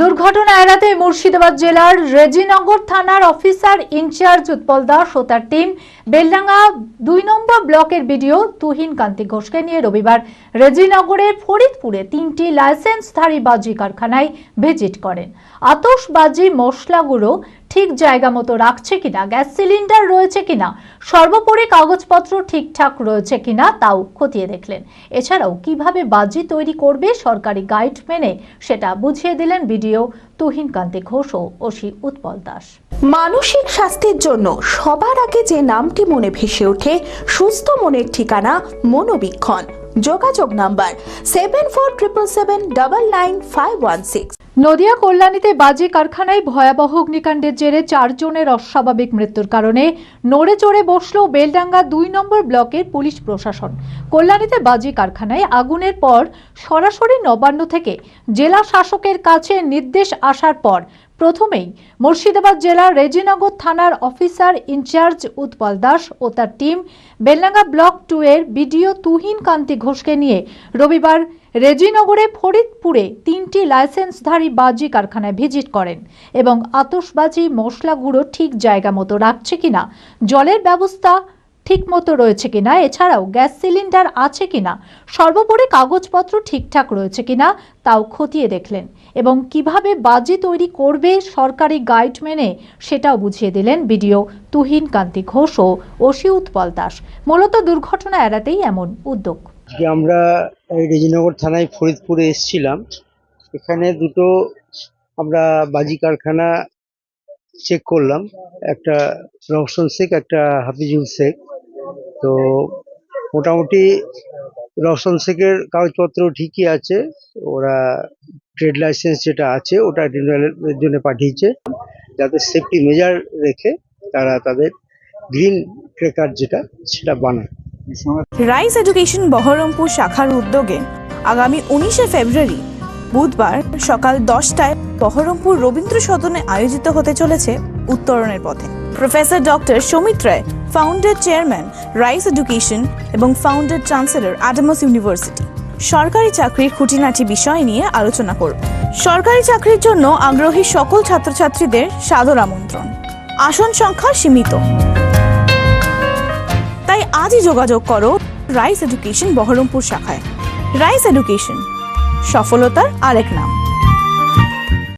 দুর্ঘটনা এড়াতে মুর্শিদাবাদ জেলার রেজিনগর থানার officer in charge Utpal Das ও তার টিম বেলডাঙ্গা দুই নম্বর ব্লকের বিডিও তুহিন কান্তি ঘোষকে নিয়ে রবিবার রেজিনগরের ফরিদপুরে তিনটি লাইসেন্সধারী বাজি কারখানায় ভিজিট করেন। আতশবাজি মশলাগুলো ঠিক জায়গা মতো রাখছে কিনা, গ্যাস সিলিন্ডার রয়েছে কিনা, সর্বোপরি কাগজপত্র ঠিকঠাক রয়েছে কিনা তাও খতিয়ে দেখলেন। এছাড়াও কীভাবে বাজি তৈরি করবে সরকারি গাইড মেনে সেটা বুঝিয়ে দিলেন ভিডিও তুহিন কান্তি ঘোষ ও ওসি উৎপল দাস। মানসিক স্বাস্থ্যের জন্য সবার আগে যে নামটি মনে ভেসে ওঠে, সুস্থ মনের ঠিকানা মনোবীক্ষণ। যোগাযোগ number seven four triple seven double nine five one six Nadia কল্যাণীতে বাজি কারখানায় ভয়াবহ অগ্নিকাণ্ডের জেরে চারজনের অস্বাভাবিক মৃত্যুর কারণে নড়ে চড়ে বসল বেলডাঙ্গা দুই নম্বর ব্লকের পুলিশ প্রশাসন। কল্যাণীতে বাজি কারখানায় আগুনের পর সরাসরি নবান্ন থেকে জেলা শাসকের কাছে নির্দেশ আসার পর প্রথমেই মুর্শিদাবাদ জেলার রেজিনগর থানার officer in charge Utpal Das ও তার টিম বেলডাঙ্গা ব্লক টু এর বিডিও তুহিন কান্তি ঘোষকে নিয়ে রবিবার রেজিনগরে ফরিদপুরে তিনটি লাইসেন্সধারী বাজি কারখানায় ভিজিট করেন এবং আতসবাজি মশলা গুঁড়ো ঠিক জায়গা মতো রাখছে কিনা, জলের ব্যবস্থা ঠিক মতো রয়েছে কিনা, এছাড়াও গ্যাস সিলিন্ডার আছে কিনা, সর্বোপরি কাগজপত্র ঠিকঠাক রয়েছে কিনা তাও খতিয়ে দেখলেন এবং কীভাবে বাজি তৈরি করবে সরকারি গাইড মেনে সেটাও বুঝিয়ে দিলেন বিডিও তুহিন কান্তি ঘোষ ও অসি উৎপল দাস। মূলত দুর্ঘটনা এড়াতেই এমন উদ্যোগ। আজকে আমরা এই রেজিনগর থানায় ফরিদপুরে এসেছিলাম, এখানে দুটো আমরা বাজি কারখানা চেক করলাম, একটা রওশন শেখ, একটা হাফিজুল শেখ। তো মোটামুটি রওশন শেখের কাগজপত্র ঠিকই আছে, ওরা ট্রেড লাইসেন্স যেটা আছে, ওটা রিনিউয়ালের জন্য পাঠিয়েছে। যাতে সেফটি মেজার রেখে তারা তাদের গ্রিন ক্রেকার যেটা, সেটা বানায়। রাইস এডুকেশন বহরমপুর শাখার উদ্যোগে আগামী উনিশে ফেব্রুয়ারি বুধবার সকাল দশটায় বহরমপুর রবীন্দ্র সদনে আয়োজিত হতে চলেছে উত্তরণের পথে। Professor doctor Samit Roy founder chairman Rice education এবং ফাউন্ডার চ্যান্সেলর অ্যাডামাস ইউনিভার্সিটি সরকারি চাকরির খুঁটিনাটি বিষয় নিয়ে আলোচনা করব। সরকারি চাকরির জন্য আগ্রহী সকল ছাত্রছাত্রীদের সাদর আমন্ত্রণ। আসন সংখ্যা সীমিত। আজই যোগাযোগ করো রাইস এডুকেশন বহরমপুর শাখায়। রাইস এডুকেশন সফলতার আরেক নাম।